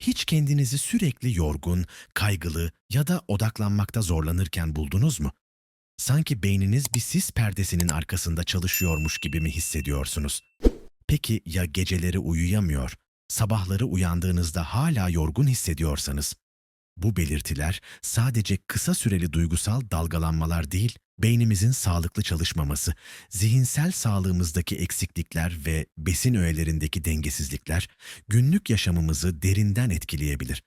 Hiç kendinizi sürekli yorgun, kaygılı ya da odaklanmakta zorlanırken buldunuz mu? Sanki beyniniz bir sis perdesinin arkasında çalışıyormuş gibi mi hissediyorsunuz? Peki ya geceleri uyuyamıyor, sabahları uyandığınızda hala yorgun hissediyorsanız? Bu belirtiler sadece kısa süreli duygusal dalgalanmalar değil, beynimizin sağlıklı çalışmaması, zihinsel sağlığımızdaki eksiklikler ve besin öğelerindeki dengesizlikler günlük yaşamımızı derinden etkileyebilir.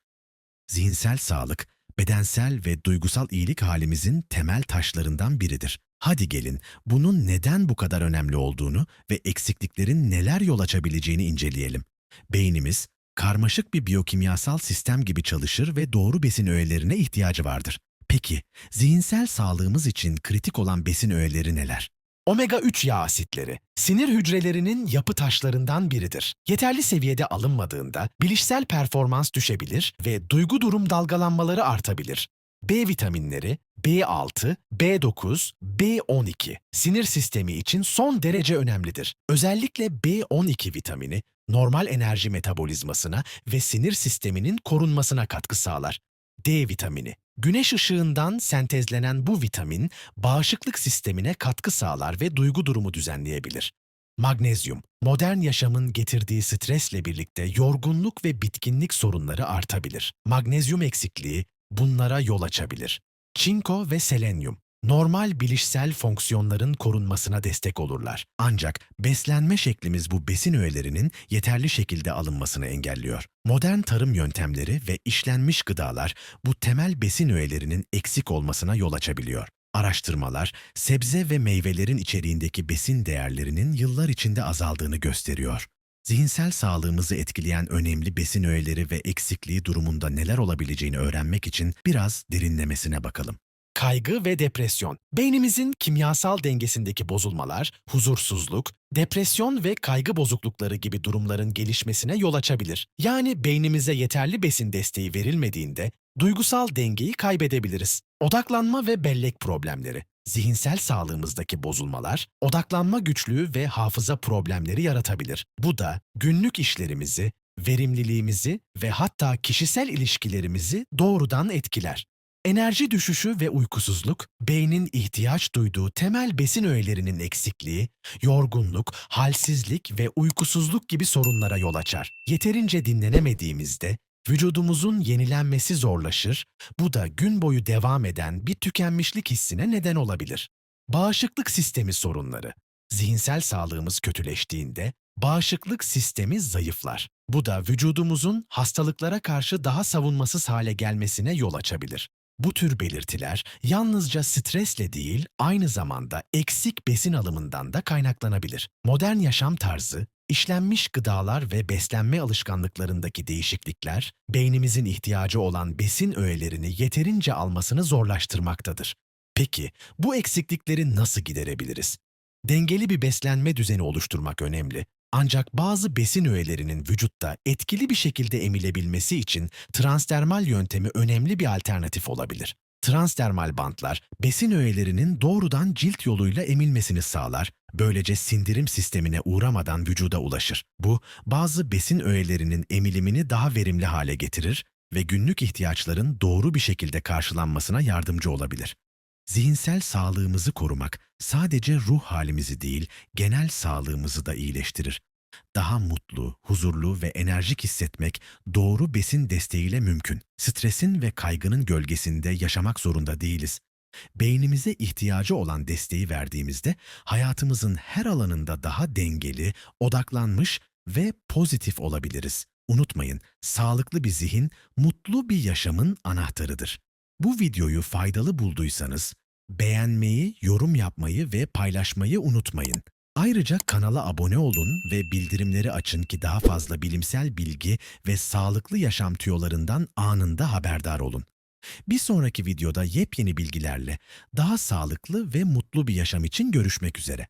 Zihinsel sağlık, bedensel ve duygusal iyilik halimizin temel taşlarından biridir. Hadi gelin bunun neden bu kadar önemli olduğunu ve eksikliklerin neler yol açabileceğini inceleyelim. Beynimiz, karmaşık bir biyokimyasal sistem gibi çalışır ve doğru besin öğelerine ihtiyacı vardır. Peki, zihinsel sağlığımız için kritik olan besin öğeleri neler? Omega-3 yağ asitleri, sinir hücrelerinin yapı taşlarından biridir. Yeterli seviyede alınmadığında bilişsel performans düşebilir ve duygu durum dalgalanmaları artabilir. B vitaminleri B6, B9, B12 sinir sistemi için son derece önemlidir. Özellikle B12 vitamini normal enerji metabolizmasına ve sinir sisteminin korunmasına katkı sağlar. D vitamini Güneş ışığından sentezlenen bu vitamin bağışıklık sistemine katkı sağlar ve duygu durumu düzenleyebilir. Magnezyum, modern yaşamın getirdiği stresle birlikte yorgunluk ve bitkinlik sorunları artabilir. Magnezyum eksikliği bunlara yol açabilir. Çinko ve selenyum, normal bilişsel fonksiyonların korunmasına destek olurlar. Ancak beslenme şeklimiz bu besin öğelerinin yeterli şekilde alınmasını engelliyor. Modern tarım yöntemleri ve işlenmiş gıdalar bu temel besin öğelerinin eksik olmasına yol açabiliyor. Araştırmalar, sebze ve meyvelerin içeriğindeki besin değerlerinin yıllar içinde azaldığını gösteriyor. Zihinsel sağlığımızı etkileyen önemli besin öğeleri ve eksikliği durumunda neler olabileceğini öğrenmek için biraz derinlemesine bakalım. Kaygı ve depresyon. Beynimizin kimyasal dengesindeki bozulmalar, huzursuzluk, depresyon ve kaygı bozuklukları gibi durumların gelişmesine yol açabilir. Yani beynimize yeterli besin desteği verilmediğinde duygusal dengeyi kaybedebiliriz. Odaklanma ve bellek problemleri. Zihinsel sağlığımızdaki bozulmalar, odaklanma güçlüğü ve hafıza problemleri yaratabilir. Bu da günlük işlerimizi, verimliliğimizi ve hatta kişisel ilişkilerimizi doğrudan etkiler. Enerji düşüşü ve uykusuzluk, beynin ihtiyaç duyduğu temel besin öğelerinin eksikliği, yorgunluk, halsizlik ve uykusuzluk gibi sorunlara yol açar. Yeterince dinlenemediğimizde vücudumuzun yenilenmesi zorlaşır, bu da gün boyu devam eden bir tükenmişlik hissine neden olabilir. Bağışıklık sistemi sorunları. Zihinsel sağlığımız kötüleştiğinde bağışıklık sistemi zayıflar. Bu da vücudumuzun hastalıklara karşı daha savunmasız hale gelmesine yol açabilir. Bu tür belirtiler yalnızca stresle değil, aynı zamanda eksik besin alımından da kaynaklanabilir. Modern yaşam tarzı, işlenmiş gıdalar ve beslenme alışkanlıklarındaki değişiklikler, beynimizin ihtiyacı olan besin öğelerini yeterince almasını zorlaştırmaktadır. Peki, bu eksiklikleri nasıl giderebiliriz? Dengeli bir beslenme düzeni oluşturmak önemli. Ancak bazı besin öğelerinin vücutta etkili bir şekilde emilebilmesi için transdermal yöntemi önemli bir alternatif olabilir. Transdermal bantlar besin öğelerinin doğrudan cilt yoluyla emilmesini sağlar, böylece sindirim sistemine uğramadan vücuda ulaşır. Bu, bazı besin öğelerinin emilimini daha verimli hale getirir ve günlük ihtiyaçların doğru bir şekilde karşılanmasına yardımcı olabilir. Zihinsel sağlığımızı korumak sadece ruh halimizi değil, genel sağlığımızı da iyileştirir. Daha mutlu, huzurlu ve enerjik hissetmek doğru besin desteğiyle mümkün. Stresin ve kaygının gölgesinde yaşamak zorunda değiliz. Beynimize ihtiyacı olan desteği verdiğimizde hayatımızın her alanında daha dengeli, odaklanmış ve pozitif olabiliriz. Unutmayın, sağlıklı bir zihin mutlu bir yaşamın anahtarıdır. Bu videoyu faydalı bulduysanız beğenmeyi, yorum yapmayı ve paylaşmayı unutmayın. Ayrıca kanala abone olun ve bildirimleri açın ki daha fazla bilimsel bilgi ve sağlıklı yaşam tüyolarından anında haberdar olun. Bir sonraki videoda yepyeni bilgilerle daha sağlıklı ve mutlu bir yaşam için görüşmek üzere.